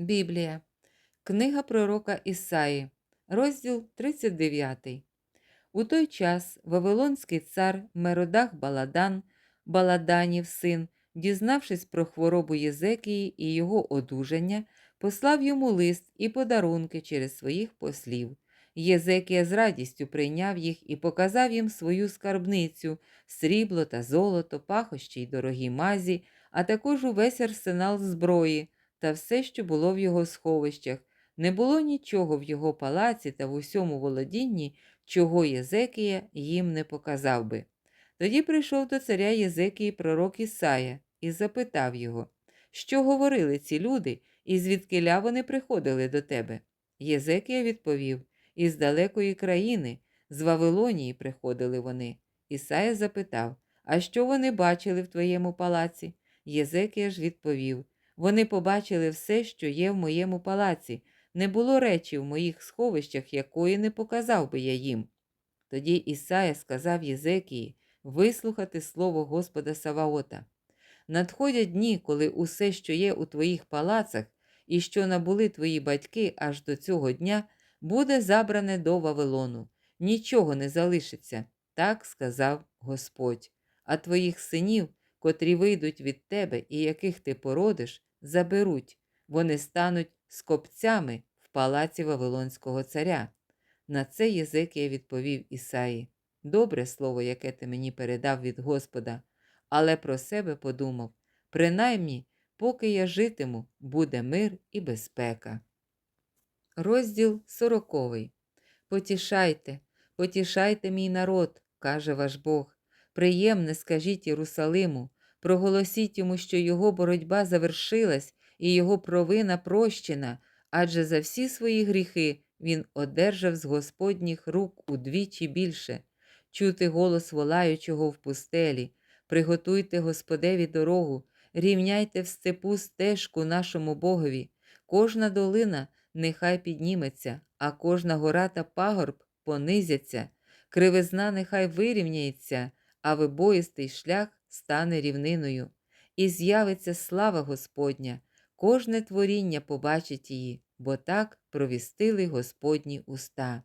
Біблія, Книга пророка Ісаї, розділ 39. У той час Вавилонський цар Меродах Баладан, Баладанів син, дізнавшись про хворобу Єзекії і його одужання, послав йому лист і подарунки через своїх послів. Єзекія з радістю прийняв їх і показав їм свою скарбницю, срібло та золото, пахощі й дорогі мазі, а також увесь арсенал зброї та все, що було в його сховищах. Не було нічого в його палаці та в усьому володінні, чого Єзекія їм не показав би. Тоді прийшов до царя Єзекії пророк Ісая і запитав його, що говорили ці люди, і звідкиля вони приходили до тебе. Єзекія відповів із далекої країни, з Вавилонії приходили вони. Ісая запитав, а що вони бачили в твоєму палаці? Єзекія ж відповів: Вони побачили все, що є в моєму палаці. Не було речі в моїх сховищах, якої не показав би я їм. Тоді Ісая сказав Єзекії вислухати слово Господа Саваота. Надходять дні, коли усе, що є у твоїх палацах, і що набули твої батьки аж до цього дня, буде забране до Вавилону, нічого не залишиться, так сказав Господь. А твоїх синів, котрі вийдуть від тебе і яких ти породиш, заберуть, вони стануть скопцями в палаці Вавилонського царя. На це Єзекія відповів Ісаї Добре слово, яке ти мені передав від Господа, але про себе подумав принаймні, поки я житиму, буде мир і безпека. Розділ сороковий. Потішайте, потішайте мій народ, каже ваш Бог. Приємне скажіть Єрусалиму, проголосіть йому, що його боротьба завершилась і його провина прощена, адже за всі свої гріхи він одержав з Господніх рук удвічі більше. Чути голос волаючого в пустелі, приготуйте Господеві дорогу, рівняйте в степу стежку нашому Богові, кожна долина нехай підніметься, а кожна гора та пагорб понизяться, кривизна нехай вирівняється, а вибоїстий шлях стане рівниною. І з'явиться слава Господня, кожне творіння побачить її, бо так провістили Господні уста.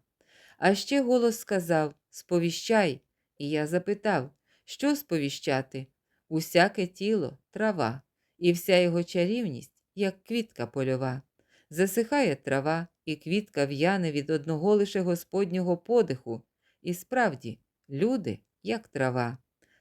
А ще голос сказав Сповіщай, і я запитав, що сповіщати? Усяке тіло трава, і вся його чарівність, як квітка польова. Засихає трава, і квітка в'яне від одного лише Господнього подиху. І справді, люди, як трава.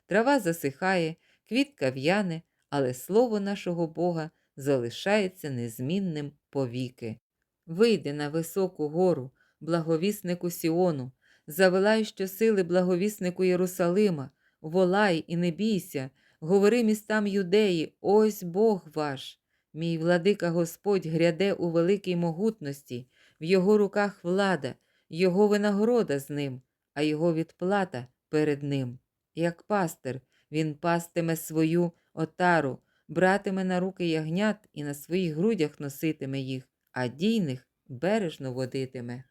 Трава засихає, квітка в'яне, але слово нашого Бога залишається незмінним повіки. Вийди на високу гору, благовіснику Сіону, завелай щосили благовіснику Єрусалима, волай і не бійся, говори містам юдеї, ось Бог ваш. Мій владика Господь гряде у великій могутності, в його руках влада, його винагорода з ним, а його відплата перед ним. Як пастир, він пастиме свою отару, братиме на руки ягнят і на своїх грудях носитиме їх, а дійних бережно водитиме.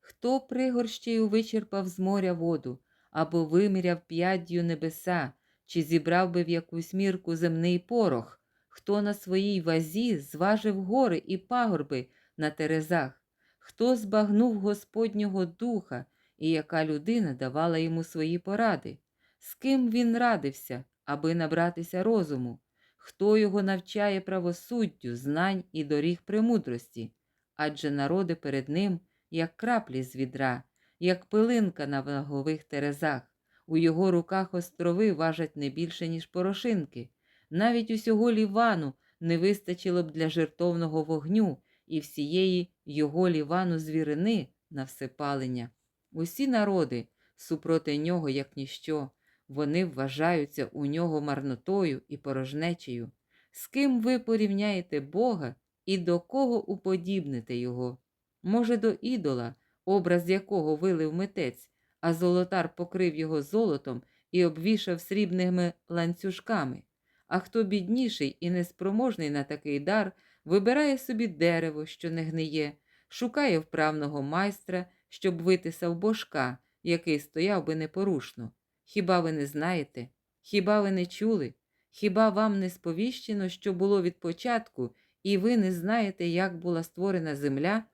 Хто пригорщею вичерпав з моря воду, або виміряв п'яддю небеса, чи зібрав би в якусь мірку земний порох, хто на своїй вазі зважив гори і пагорби на терезах, хто збагнув Господнього духа, і яка людина давала йому свої поради, з ким він радився, аби набратися розуму, хто його навчає правосуддю, знань і доріг премудрості, адже народи перед ним, як краплі з відра, як пилинка на вагових терезах, у його руках острови важать не більше, ніж порошинки. Навіть усього лівану не вистачило б для жертовного вогню і всієї його лівану звірини на всепалення. Усі народи супроти нього, як ніщо, вони вважаються у нього марнотою і порожнечею. З ким ви порівняєте Бога і до кого уподібните Його? Може, до ідола, образ якого вилив митець, а золотар покрив його золотом і обвішав срібними ланцюжками. А хто бідніший і неспроможний на такий дар, вибирає собі дерево, що не гниє, шукає вправного майстра, щоб витисав божка, який стояв би непорушно. Хіба ви не знаєте? Хіба ви не чули? Хіба вам не сповіщено, що було від початку, і ви не знаєте, як була створена земля,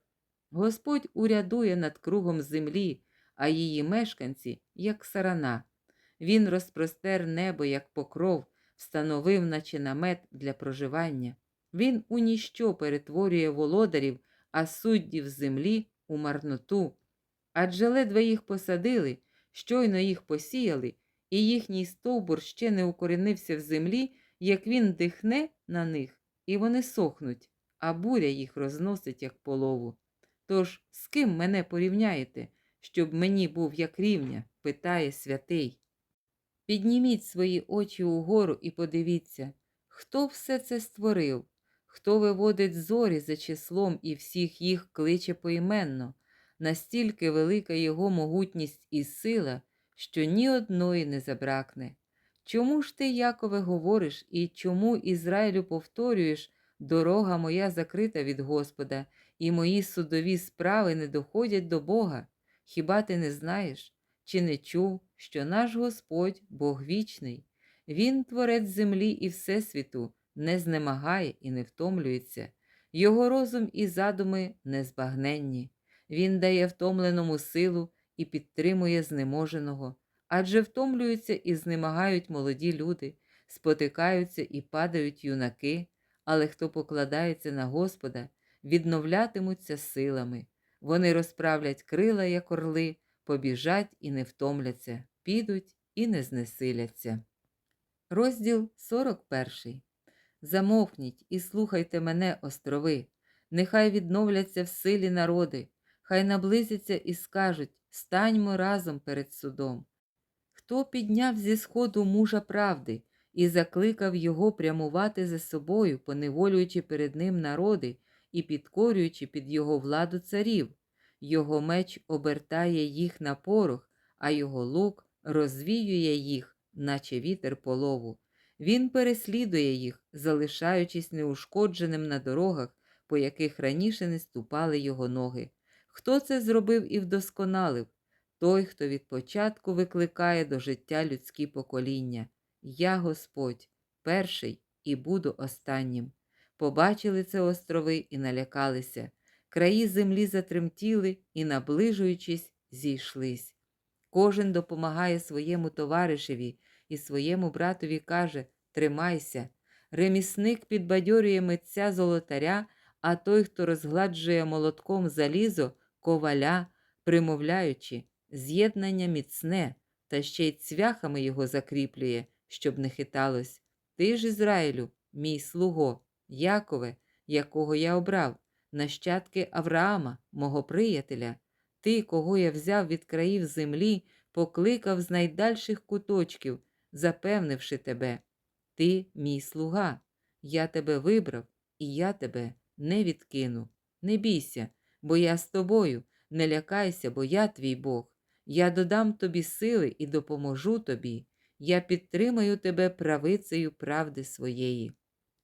Господь урядує над кругом землі, а її мешканці, як сарана. Він розпростер небо, як покров, встановив, наче намет для проживання. Він у ніщо перетворює володарів, а суддів землі у марноту. Адже ледве їх посадили, щойно їх посіяли, і їхній стовбур ще не укорінився в землі, як він дихне на них, і вони сохнуть, а буря їх розносить, як полову. Тож з ким мене порівняєте, щоб мені був як рівня? питає святий. Підніміть свої очі угору і подивіться, хто все це створив, хто виводить зорі за числом і всіх їх кличе поіменно, настільки велика його могутність і сила, що ні одної не забракне. Чому ж ти, Якове, говориш і чому Ізраїлю повторюєш, дорога моя закрита від Господа, і мої судові справи не доходять до Бога? Хіба ти не знаєш? Чи не чув, що наш Господь Бог вічний, Він творець землі і Всесвіту, не знемагає і не втомлюється, Його розум і задуми незбагненні. Він дає втомленому силу і підтримує знеможеного, адже втомлюються і знемагають молоді люди, спотикаються і падають юнаки, але хто покладається на Господа, відновлятимуться силами. Вони розправлять крила, як орли, побіжать і не втомляться, підуть і не знесиляться. Розділ 41. Замовкніть і слухайте мене, острови, нехай відновляться в силі народи, хай наблизяться і скажуть станьмо разом перед судом. Хто підняв зі сходу мужа правди і закликав його прямувати за собою, поневолюючи перед ним народи і підкорюючи під його владу царів, його меч обертає їх на порох, а його лук розвіює їх, наче вітер полову. Він переслідує їх, залишаючись неушкодженим на дорогах, по яких раніше не ступали його ноги. Хто це зробив і вдосконалив? Той, хто від початку викликає до життя людські покоління. Я Господь, перший і буду останнім. Побачили це острови і налякалися. Краї землі затремтіли і, наближуючись, зійшлись. Кожен допомагає своєму товаришеві і своєму братові каже Тримайся. Ремісник підбадьорює митця золотаря, а той, хто розгладжує молотком залізо, коваля, примовляючи, з'єднання міцне, та ще й цвяхами його закріплює, щоб не хиталось. Ти ж, Ізраїлю, мій слуго, Якове, якого я обрав, нащадки Авраама, мого приятеля, ти, кого я взяв від країв землі, покликав з найдальших куточків, запевнивши тебе. Ти мій слуга, я тебе вибрав, і я тебе не відкину. Не бійся, бо я з тобою, не лякайся, бо я твій Бог. Я додам тобі сили і допоможу тобі. Я підтримаю тебе правицею правди своєї.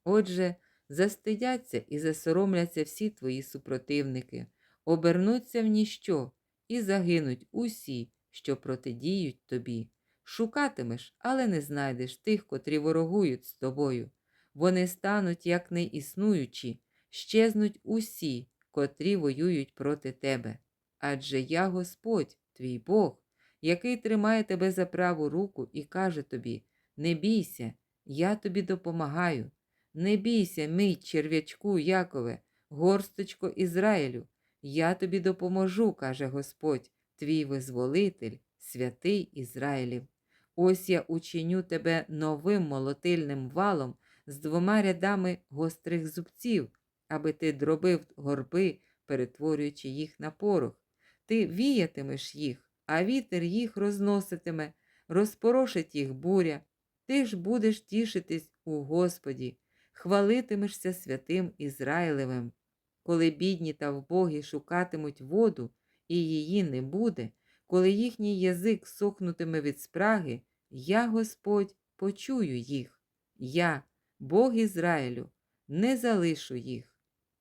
Отже, застидяться і засоромляться всі твої супротивники, обернуться в ніщо і загинуть усі, що протидіють тобі. Шукатимеш, але не знайдеш тих, котрі ворогують з тобою. Вони стануть, як не існуючі, щезнуть усі, котрі воюють проти тебе. Адже я Господь, твій Бог, який тримає тебе за праву руку і каже тобі: Не бійся, я тобі допомагаю. Не бійся, мій черв'ячку, Якове, горсточко Ізраїлю, я тобі допоможу, каже Господь, твій визволитель, святий Ізраїлів. Ось я учиню тебе новим молотильним валом з двома рядами гострих зубців, аби ти дробив горби, перетворюючи їх на порох. Ти віятимеш їх, а вітер їх розноситиме, розпорошить їх буря. Ти ж будеш тішитись у Господі, хвалитимешся святим Ізраїлевим. Коли бідні та вбогі шукатимуть воду, і її не буде, коли їхній язик сохнутиме від спраги, я, Господь, почую їх. Я, Бог Ізраїлю, не залишу їх.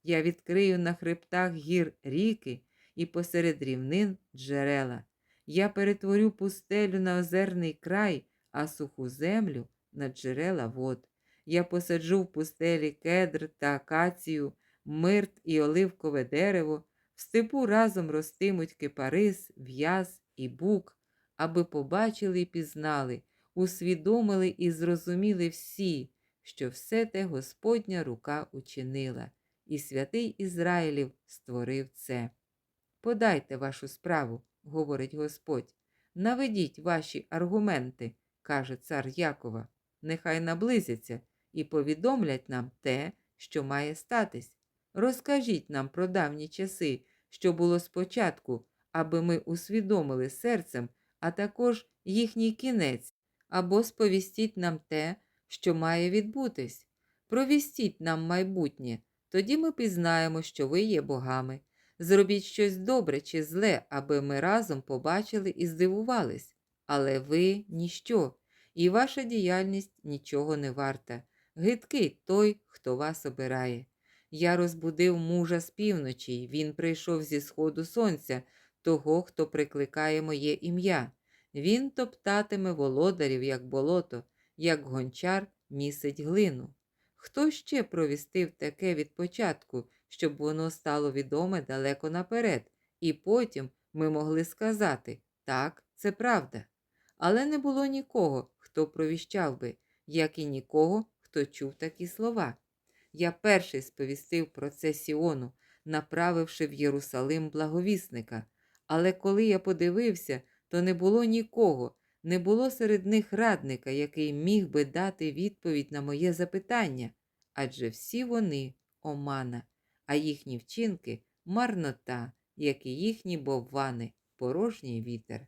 Я відкрию на хребтах гір ріки і посеред рівнин джерела. Я перетворю пустелю на озерний край, а суху землю на джерела вод. Я посаджу в пустелі кедр та акацію, мирт і оливкове дерево, в степу разом ростимуть кипарис, в'яз і бук, аби побачили і пізнали, усвідомили і зрозуміли всі, що все те Господня рука учинила, і святий Ізраїлів створив це. Подайте вашу справу, говорить Господь, наведіть ваші аргументи, каже цар Якова, нехай наблизяться і повідомлять нам те, що має статись. Розкажіть нам про давні часи, що було спочатку, аби ми усвідомили серцем, а також їхній кінець, або сповістіть нам те, що має відбутись. Провістіть нам майбутнє, тоді ми пізнаємо, що ви є богами. Зробіть щось добре чи зле, аби ми разом побачили і здивувались. Але ви ніщо, і ваша діяльність нічого не варта. Гидкий той, хто вас обирає. Я розбудив мужа з півночі, він прийшов зі сходу сонця, того, хто прикликає моє ім'я. Він топтатиме володарів, як болото, як гончар місить глину. Хто ще провістив таке від початку, щоб воно стало відоме далеко наперед, і потім ми могли сказати так, це правда. Але не було нікого, хто провіщав би, як і нікого, хто чув такі слова. Я перший сповістив про це Сіону, направивши в Єрусалим благовісника. Але коли я подивився, то не було нікого, не було серед них радника, який міг би дати відповідь на моє запитання, адже всі вони омана, а їхні вчинки марнота, як і їхні боввани, порожній вітер.